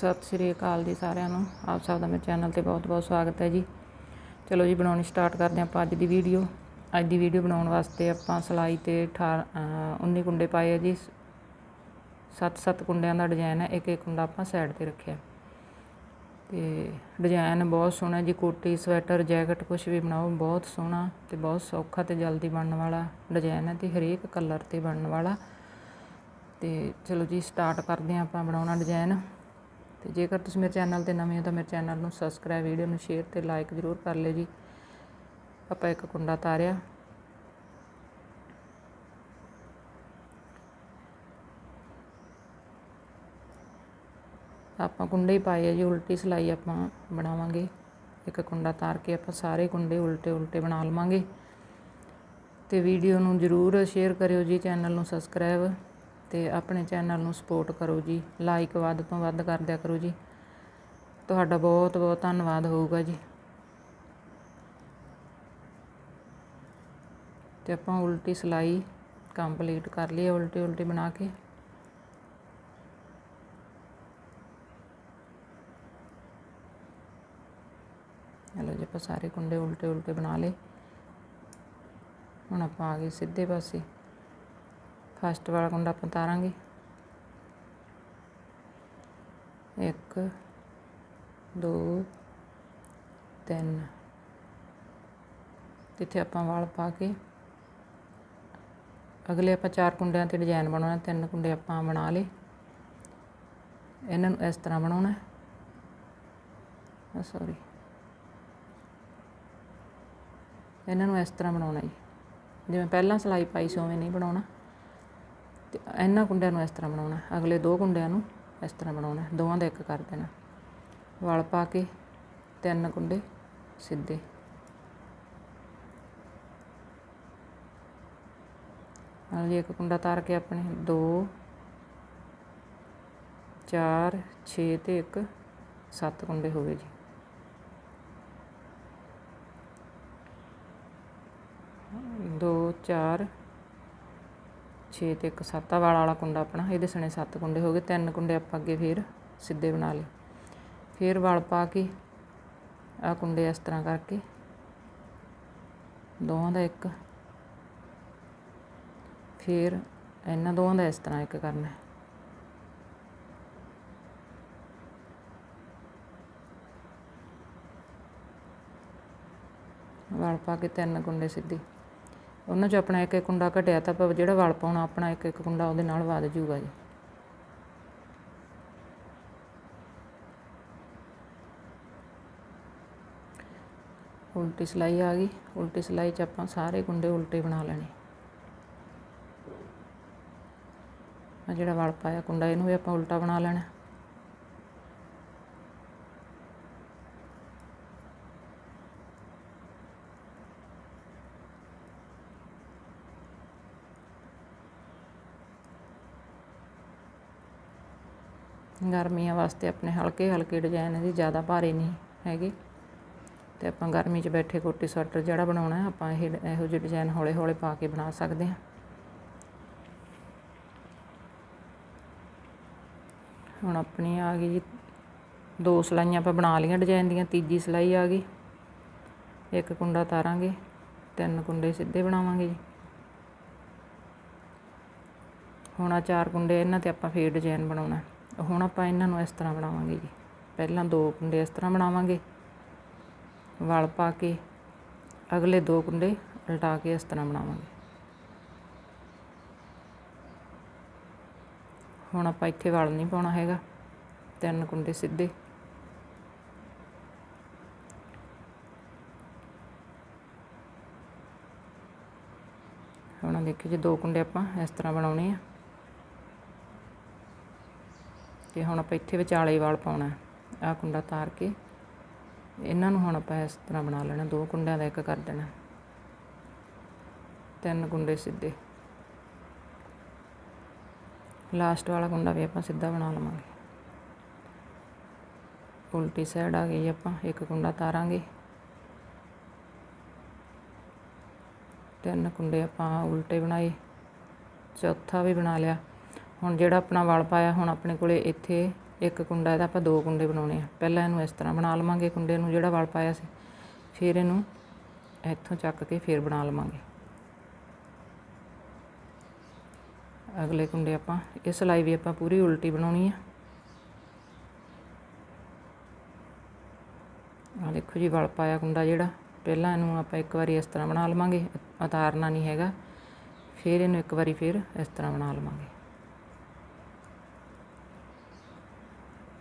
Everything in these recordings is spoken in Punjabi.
ਸਤਿ ਸ਼੍ਰੀ ਅਕਾਲ ਜੀ ਸਾਰਿਆਂ ਨੂੰ। ਆਪ ਸਭ ਦਾ ਮੇਰੇ ਚੈਨਲ ਤੇ ਬਹੁਤ-ਬਹੁਤ ਸਵਾਗਤ ਹੈ ਜੀ। ਚਲੋ ਜੀ ਬਣਾਉਣੀ ਸਟਾਰਟ ਕਰਦੇ ਹਾਂ ਆਪਾਂ ਅੱਜ ਦੀ ਵੀਡੀਓ। ਅੱਜ ਦੀ ਵੀਡੀਓ ਬਣਾਉਣ ਵਾਸਤੇ ਆਪਾਂ ਸਲਾਈ ਤੇ 18 ਅ, 19 ਕੁੰਡੇ ਪਾਏ ਆ ਜੀ। 7-7 ਕੁੰਡਿਆਂ ਦਾ ਡਿਜ਼ਾਈਨ ਹੈ ਇੱਕ ਇੱਕ ਕੁੰਡਾ ਆਪਾਂ ਸਾਈਡ ਤੇ ਰੱਖਿਆ। ਤੇ ਡਿਜ਼ਾਈਨ ਬਹੁਤ ਸੋਹਣਾ ਜੀ ਕੋਟੀ ਸਵੈਟਰ ਜੈਕਟ ਕੁਝ ਵੀ ਬਣਾਓ ਬਹੁਤ ਸੋਹਣਾ ਤੇ ਬਹੁਤ ਸੌਖਾ ਤੇ ਜਲਦੀ ਬਣਨ ਵਾਲਾ ਡਿਜ਼ਾਈਨ ਹੈ ਤੇ ਹਰੇਕ ਕਲਰ ਤੇ ਬਣਨ ਵਾਲਾ। ਤੇ ਚਲੋ ਜੀ ਸਟਾਰਟ ਕਰਦੇ ਹਾਂ ਆਪਾਂ ਬਣਾਉਣਾ ਡਿਜ਼ਾਈਨ ਤੇ ਜੇਕਰ ਤੁਸੀਂ ਮੇਰੇ ਚੈਨਲ ਤੇ ਨਵੇਂ ਹੋ ਤਾਂ ਮੇਰੇ ਚੈਨਲ ਨੂੰ ਸਬਸਕ੍ਰਾਈਬ ਵੀਡੀਓ ਨੂੰ ਸ਼ੇਅਰ ਤੇ ਲਾਈਕ ਜ਼ਰੂਰ ਕਰ ਲਿਓ ਜੀ। ਆਪਾਂ ਇੱਕ ਕੁੰਡਾ ਤਾਰਿਆ। ਆਪਾਂ ਕੁੰਡੇ ਹੀ ਪਾਏ ਆ ਜੀ, ਉਲਟੀ ਸਲਾਈ ਆਪਾਂ ਬਣਾਵਾਂਗੇ। ਇੱਕ ਕੁੰਡਾ ਤਾਰ ਕੇ ਆਪਾਂ ਸਾਰੇ ਕੁੰਡੇ ਉਲਟੇ ਉਲਟੇ ਬਣਾ ਲਵਾਂਗੇ। ਤੇ ਵੀਡੀਓ ਨੂੰ ਜ਼ਰੂਰ ਸ਼ੇਅਰ ਕਰਿਓ ਜੀ, ਚੈਨਲ ਨੂੰ ਸਬਸਕ੍ਰਾਈਬ ਅਤੇ ਆਪਣੇ ਚੈਨਲ ਨੂੰ ਸਪੋਰਟ ਕਰੋ ਜੀ ਲਾਈਕ ਵੱਧ ਤੋਂ ਵੱਧ ਕਰ ਦਿਆ ਕਰੋ ਜੀ। ਤੁਹਾਡਾ ਬਹੁਤ ਬਹੁਤ ਧੰਨਵਾਦ ਹੋਊਗਾ ਜੀ। ਤੇ ਆਪਾਂ ਉਲਟੀ ਸਿਲਾਈ ਕੰਪਲੀਟ ਕਰ ਲਈ ਉਲਟੀ ਉਲਟੀ ਬਣਾ ਕੇ। ਹਲੋ ਜੀ, ਆਪਾਂ ਸਾਰੇ ਕੁੰਡੇ ਉਲਟੇ ਉਲਟੇ ਬਣਾ ਲਏ। ਹੁਣ ਆਪਾਂ ਆ ਗਏ ਸਿੱਧੇ ਪਾਸੇ। ਫਸਟ ਵਾਲਾ ਕੁੰਡਾ ਆਪਾਂ ਤਾਰਾਂਗੇ। ਇੱਕ, ਦੋ, ਤਿੰਨ। ਜਿੱਥੇ ਆਪਾਂ ਵਾਲ ਪਾ ਕੇ ਅਗਲੇ ਆਪਾਂ ਚਾਰ ਕੁੰਡਿਆਂ ਤੇ ਡਿਜ਼ਾਈਨ ਬਣਾਉਣਾ, ਤਿੰਨ ਕੁੰਡੇ ਆਪਾਂ ਬਣਾ ਲਏ। ਇਹਨਾਂ ਨੂੰ ਇਸ ਤਰ੍ਹਾਂ ਬਣਾਉਣਾ। ਹੈ ਸੌਰੀ ਇਹਨਾਂ ਨੂੰ ਇਸ ਤਰ੍ਹਾਂ ਬਣਾਉਣਾ ਜੀ। ਜਿਵੇਂ ਪਹਿਲਾਂ ਸਲਾਈ ਪਾਈ ਸੀ, ਉਵੇਂ ਨਹੀਂ ਬਣਾਉਣਾ। ਤੇ ਇਹਨਾਂ ਕੁੰਡਿਆਂ ਨੂੰ ਇਸ ਤਰ੍ਹਾਂ ਬਣਾਉਣਾ ਅਗਲੇ ਦੋ ਕੁੰਡਿਆਂ ਨੂੰ ਇਸ ਤਰ੍ਹਾਂ ਬਣਾਉਣਾ ਦੋਵਾਂ ਦਾ ਇੱਕ ਕਰ ਦੇਣਾ ਵਲ ਪਾ ਕੇ ਤਿੰਨ ਕੁੰਡੇ ਸਿੱਧੇ। ਨਾਲ ਜੀ ਇੱਕ ਕੁੰਡਾ ਤਾਰ ਕੇ ਆਪਣੇ 2 4 6 ਤੇ ਇੱਕ 7 ਕੁੰਡੇ ਹੋ ਗਏ ਜੀ। ਦੋ, ਚਾਰ 6 ਤੇ ਇੱਕ ਸੱਤ ਵਾਲਾ ਵਾਲਾ ਕੁੰਡਾ ਆਪਣਾ, ਇਹਦੇ ਸਣੇ ਸੱਤ ਕੁੰਡੇ ਹੋ ਗਏ, ਤਿੰਨ ਕੁੰਡੇ ਆਪਾਂ ਅੱਗੇ ਫੇਰ ਸਿੱਧੇ ਬਣਾ ਲਏ। ਫੇਰ ਵਲ ਪਾ ਕੇ ਆ ਕੁੰਡੇ ਇਸ ਤਰ੍ਹਾਂ ਕਰਕੇ, ਦੋਵਾਂ ਦਾ ਇੱਕ। ਫੇਰ ਇਹਨਾਂ ਦੋਵਾਂ ਦਾ ਇਸ ਤਰ੍ਹਾਂ ਇੱਕ ਕਰਨਾ। ਵਲ ਪਾ ਕੇ ਤਿੰਨ ਕੁੰਡੇ ਸਿੱਧੇ। ਉਹਨਾਂ 'ਚ ਆਪਣਾ ਇੱਕ ਇੱਕ ਕੁੰਡਾ ਘਟਿਆ ਤਾਂ ਆਪਾਂ ਜਿਹੜਾ ਵਲ ਪਾਉਣਾ, ਆਪਣਾ ਇੱਕ ਇੱਕ ਕੁੰਡਾ ਉਹਦੇ ਨਾਲ ਵੱਧ ਜੂਗਾ ਜੀ। ਉਲਟੀ ਸਲਾਈ ਆ ਗਈ। ਉਲਟੀ ਸਲਾਈ 'ਚ ਆਪਾਂ ਸਾਰੇ ਕੁੰਡੇ ਉਲਟੇ ਬਣਾ ਲੈਣੇ। ਆ ਜਿਹੜਾ ਵਲ ਪਾਇਆ ਕੁੰਡਾ, ਇਹਨੂੰ ਵੀ ਆਪਾਂ ਉਲਟਾ ਬਣਾ ਲੈਣਾ। ਗਰਮੀਆਂ ਵਾਸਤੇ ਆਪਣੇ ਹਲਕੇ ਹਲਕੇ ਡਿਜ਼ਾਈਨ ਇਹਦੇ ਜ਼ਿਆਦਾ ਭਾਰੇ ਨਹੀਂ ਹੈਗੇ। ਤੇ ਆਪਾਂ ਗਰਮੀ 'ਚ ਬੈਠੇ ਕੋਟੀ ਸਵੈਟਰ ਜਿਹੜਾ ਬਣਾਉਣਾ ਆਪਾਂ ਇਹ ਇਹੋ ਜਿਹੇ ਡਿਜ਼ਾਈਨ ਹੌਲੇ ਹੌਲੇ ਪਾ ਕੇ ਬਣਾ ਸਕਦੇ ਹਾਂ। ਹੁਣ ਆਪਣੀ ਆ ਗਈ ਜੀ, ਦੋ ਸਲਾਈਆਂ ਆਪਾਂ ਬਣਾ ਲਈਆਂ ਡਿਜ਼ਾਈਨ ਦੀਆਂ, ਤੀਜੀ ਸਲਾਈ ਆ ਗਈ। ਇੱਕ ਕੁੰਡਾ ਤਾਰਾਂਗੇ, ਤਿੰਨ ਕੁੰਡੇ ਸਿੱਧੇ ਬਣਾਵਾਂਗੇ ਜੀ। ਹੁਣ ਆ ਚਾਰ ਕੁੰਡੇ ਇਹਨਾਂ ਤੇ ਆਪਾਂ ਫੇਰ ਡਿਜ਼ਾਈਨ ਬਣਾਉਣਾ ਹੁਣ ਆਪਾਂ ਇਹਨਾਂ ਨੂੰ ਇਸ ਤਰ੍ਹਾਂ ਬਣਾਵਾਂਗੇ ਜੀ। ਪਹਿਲਾਂ ਦੋ ਕੁੰਡੇ ਇਸ ਤਰ੍ਹਾਂ ਬਣਾਵਾਂਗੇ। ਵਲ ਪਾ ਕੇ ਅਗਲੇ ਦੋ ਕੁੰਡੇ ਉਲਟਾ ਕੇ ਇਸ ਤਰ੍ਹਾਂ ਬਣਾਵਾਂਗੇ। ਹੁਣ ਆਪਾਂ ਇੱਥੇ ਵਲ ਨਹੀਂ ਪਾਉਣਾ ਹੈਗਾ। ਤਿੰਨ ਕੁੰਡੇ ਸਿੱਧੇ। ਹੁਣ ਦੇਖਿਓ ਜੀ, ਦੋ ਕੁੰਡੇ ਆਪਾਂ ਇਸ ਤਰ੍ਹਾਂ ਬਣਾਉਣੇ ਆ। ਤੇ ਹੁਣ ਆਪਾਂ ਇੱਥੇ ਵਿਚਾਲੇ ਵਾਲ ਪਾਉਣਾ ਆ ਕੁੰਡਾ ਤਾਰ ਕੇ। ਇਹਨਾਂ ਨੂੰ ਹੁਣ ਆਪਾਂ ਇਸ ਤਰ੍ਹਾਂ ਬਣਾ ਲੈਣਾ। ਦੋ ਕੁੰਡਿਆਂ ਦਾ ਇੱਕ ਕਰ ਦੇਣਾ। ਤਿੰਨ ਕੁੰਡੇ ਸਿੱਧੇ। ਲਾਸਟ ਵਾਲਾ ਕੁੰਡਾ ਵੀ ਆਪਾਂ ਸਿੱਧਾ ਬਣਾ ਲਵਾਂਗੇ। ਉਲਟੀ ਸਾਈਡ ਆ ਗਈ ਆਪਾਂ। ਇੱਕ ਕੁੰਡਾ ਤਾਰਾਂਗੇ। ਤਿੰਨ ਕੁੰਡੇ ਆਪਾਂ ਉਲਟੇ ਬਣਾਏ। ਚੌਥਾ ਵੀ ਬਣਾ ਲਿਆ। ਹੁਣ ਜਿਹੜਾ ਆਪਣਾ ਵਲ ਪਾਇਆ, ਹੁਣ ਆਪਣੇ ਕੋਲੇ ਇੱਥੇ ਇੱਕ ਕੁੰਡਾ, ਇਹਦਾ ਆਪਾਂ ਦੋ ਕੁੰਡੇ ਬਣਾਉਣੇ ਆ। ਪਹਿਲਾਂ ਇਹਨੂੰ ਇਸ ਤਰ੍ਹਾਂ ਬਣਾ ਲਵਾਂਗੇ ਕੁੰਡੇ ਨੂੰ ਜਿਹੜਾ ਵਲ ਪਾਇਆ ਸੀ। ਫਿਰ ਇਹਨੂੰ ਇੱਥੋਂ ਚੱਕ ਕੇ ਫਿਰ ਬਣਾ ਲਵਾਂਗੇ। ਅਗਲੇ ਕੁੰਡੇ ਆਪਾਂ, ਇਹ ਸਲਾਈ ਵੀ ਆਪਾਂ ਪੂਰੀ ਉਲਟੀ ਬਣਾਉਣੀ ਆ। ਆ ਦੇਖੋ ਜੀ, ਵਲ ਪਾਇਆ ਕੁੰਡਾ ਜਿਹੜਾ। ਪਹਿਲਾਂ ਇਹਨੂੰ ਆਪਾਂ ਇੱਕ ਵਾਰੀ ਇਸ ਤਰ੍ਹਾਂ ਬਣਾ ਲਵਾਂਗੇ ਉਤਾਰਨਾ ਨਹੀਂ ਹੈਗਾ। ਫਿਰ ਇਹਨੂੰ ਇੱਕ ਵਾਰੀ ਫਿਰ ਇਸ ਤਰ੍ਹਾਂ ਬਣਾ ਲਵਾਂਗੇ।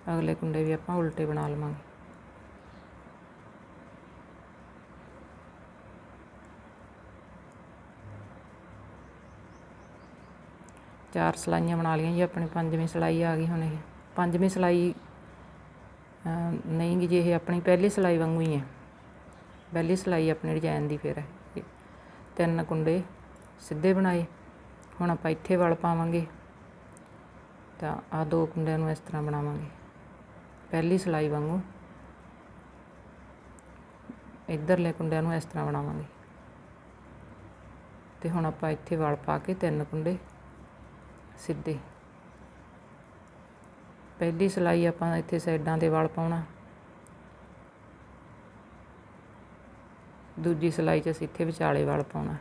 ਅਗਲੇ ਕੁੰਡੇ ਵੀ ਆਪਾਂ ਉਲਟੇ ਬਣਾ ਲਵਾਂਗੇ। ਚਾਰ ਸਲਾਈਆਂ ਬਣਾ ਲਈਆਂ ਜੀ, ਆਪਣੀ ਪੰਜਵੀਂ ਸਲਾਈ ਆ ਗਈ ਹੁਣ ਇਹ। ਪੰਜਵੀਂ ਸਲਾਈ ਨਹੀਂ ਗੀ ਜੀ, ਇਹ ਆਪਣੀ ਪਹਿਲੀ ਸਲਾਈ ਵਾਂਗੂ ਹੀ ਹੈ। ਪਹਿਲੀ ਸਲਾਈ ਆਪਣੇ ਡਿਜ਼ਾਈਨ ਦੀ ਫਿਰ ਹੈ। ਤਿੰਨ ਕੁੰਡੇ ਸਿੱਧੇ ਬਣਾਏ। ਹੁਣ ਆਪਾਂ ਇੱਥੇ ਵਲ ਪਾਵਾਂਗੇ। ਤਾਂ ਆ ਦੋ ਕੁੰਡਿਆਂ ਨੂੰ ਇਸ ਤਰ੍ਹਾਂ ਬਣਾਵਾਂਗੇ। ਪਹਿਲੀ ਸਿਲਾਈ ਵਾਂਗੂ। ਇੱਧਰਲੇ ਕੁੰਡਿਆਂ ਨੂੰ ਇਸ ਤਰ੍ਹਾਂ ਬਣਾਵਾਂਗੇ। ਤੇ ਹੁਣ ਆਪਾਂ ਇੱਥੇ ਵਲ ਪਾ ਕੇ ਤਿੰਨ ਕੁੰਡੇ ਸਿੱਧੇ। ਪਹਿਲੀ ਸਿਲਾਈ ਆਪਾਂ ਇੱਥੇ ਸਾਈਡਾਂ ਦੇ ਵਲ ਪਾਉਣਾ। ਦੂਜੀ ਸਿਲਾਈ 'ਚ ਅਸੀਂ ਇੱਥੇ ਵਿਚਾਲੇ ਵਲ ਪਾਉਣਾ।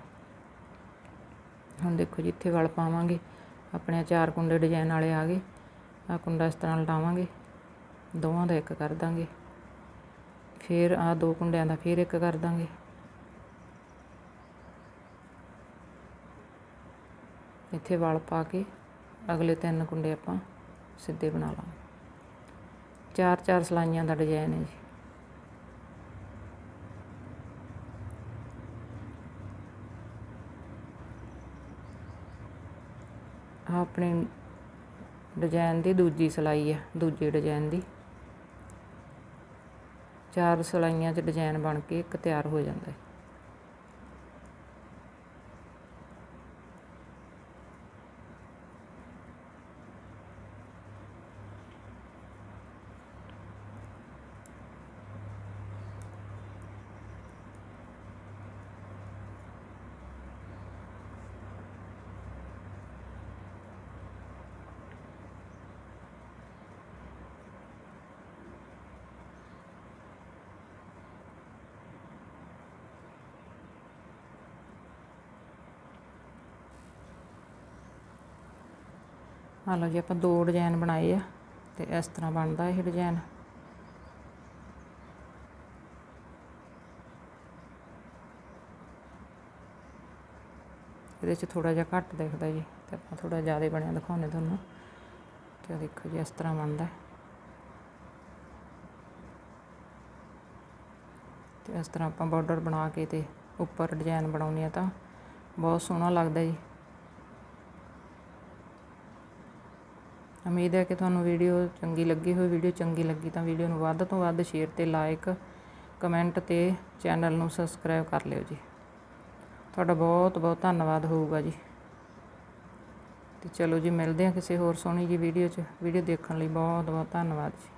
ਹੁਣ ਦੇਖੋ ਜੀ, ਇੱਥੇ ਵਲ ਪਾਵਾਂਗੇ। ਆਪਣੇ ਚਾਰ ਕੁੰਡੇ ਡਿਜ਼ਾਈਨ ਵਾਲੇ ਆ ਗਏ। ਆ ਕੁੰਡਾ ਇਸ ਤਰ੍ਹਾਂ ਲਟਾਵਾਂਗੇ। ਦੋਵਾਂ ਦਾ ਇੱਕ ਕਰ ਦਾਂਗੇ। ਫਿਰ ਆ ਦੋ ਕੁੰਡਿਆਂ ਦਾ ਫਿਰ ਇੱਕ ਕਰ ਦਾਂਗੇ। ਇੱਥੇ ਵਲ ਪਾ ਕੇ ਅਗਲੇ ਤਿੰਨ ਕੁੰਡੇ ਆਪਾਂ ਸਿੱਧੇ ਬਣਾ ਲਾਂਗੇ। ਚਾਰ ਚਾਰ ਸਲਾਈਆਂ ਦਾ ਡਿਜ਼ਾਈਨ ਹੈ ਜੀ। ਆਹ ਆਪਣੀ ਡਿਜ਼ਾਈਨ ਦੀ ਦੂਜੀ ਸਲਾਈ ਹੈ ਦੂਜੇ ਡਿਜ਼ਾਈਨ ਦੀ। ਚਾਰ ਸਲਾਈਆਂ 'ਚ ਡਿਜ਼ਾਈਨ ਬਣ ਕੇ ਇੱਕ ਤਿਆਰ ਹੋ ਜਾਂਦਾ ਹੈ। ਆ ਲਓ ਜੀ, ਆਪਾਂ ਦੋ ਡਿਜ਼ਾਈਨ ਬਣਾਏ ਆ ਤੇ ਇਸ ਤਰ੍ਹਾਂ ਬਣਦਾ ਇਹ ਡਿਜ਼ਾਈਨ ਇਹਦੇ 'ਚ ਥੋੜਾ ਜਿਹਾ ਘੱਟ ਦਿਖਦਾ ਜੀ, ਤੇ ਆਪਾਂ ਥੋੜਾ ਜ਼ਿਆਦਾ ਬਣਿਆ ਦਿਖਾਉਂਦੇ ਤੁਹਾਨੂੰ। ਤੇ ਦੇਖੋ ਜੀ, ਇਸ ਤਰ੍ਹਾਂ ਬਣਦਾ ਤੇ ਇਸ ਤਰ੍ਹਾਂ ਆਪਾਂ ਬਾਰਡਰ ਬਣਾ ਕੇ ਤੇ ਉੱਪਰ ਡਿਜ਼ਾਈਨ ਬਣਾਉਣੀ ਆ ਤਾਂ ਬਹੁਤ ਸੋਹਣਾ ਲੱਗਦਾ ਜੀ। ਉਮੀਦ ਹੈ ਕਿ ਤੁਹਾਨੂੰ ਵੀਡੀਓ ਚੰਗੀ ਲੱਗੀ ਹੋਈ ਵੀਡੀਓ ਚੰਗੀ ਲੱਗੀ ਤਾਂ ਵੀਡੀਓ ਨੂੰ ਵੱਧ ਤੋਂ ਵੱਧ ਸ਼ੇਅਰ ਤੇ ਲਾਈਕ ਕਮੈਂਟ ਤੇ ਚੈਨਲ ਨੂੰ ਸਬਸਕ੍ਰਾਈਬ ਕਰ ਲਿਓ ਜੀ। ਤੁਹਾਡਾ ਬਹੁਤ ਬਹੁਤ ਧੰਨਵਾਦ ਹੋਊਗਾ ਜੀ। ਤੇ ਚਲੋ ਜੀ, ਮਿਲਦੇ ਹਾਂ ਕਿਸੇ ਹੋਰ ਸੋਹਣੀ ਜੀ ਵੀਡੀਓ 'ਚ। ਵੀਡੀਓ ਦੇਖਣ ਲਈ ਬਹੁਤ ਬਹੁਤ ਧੰਨਵਾਦ ਜੀ।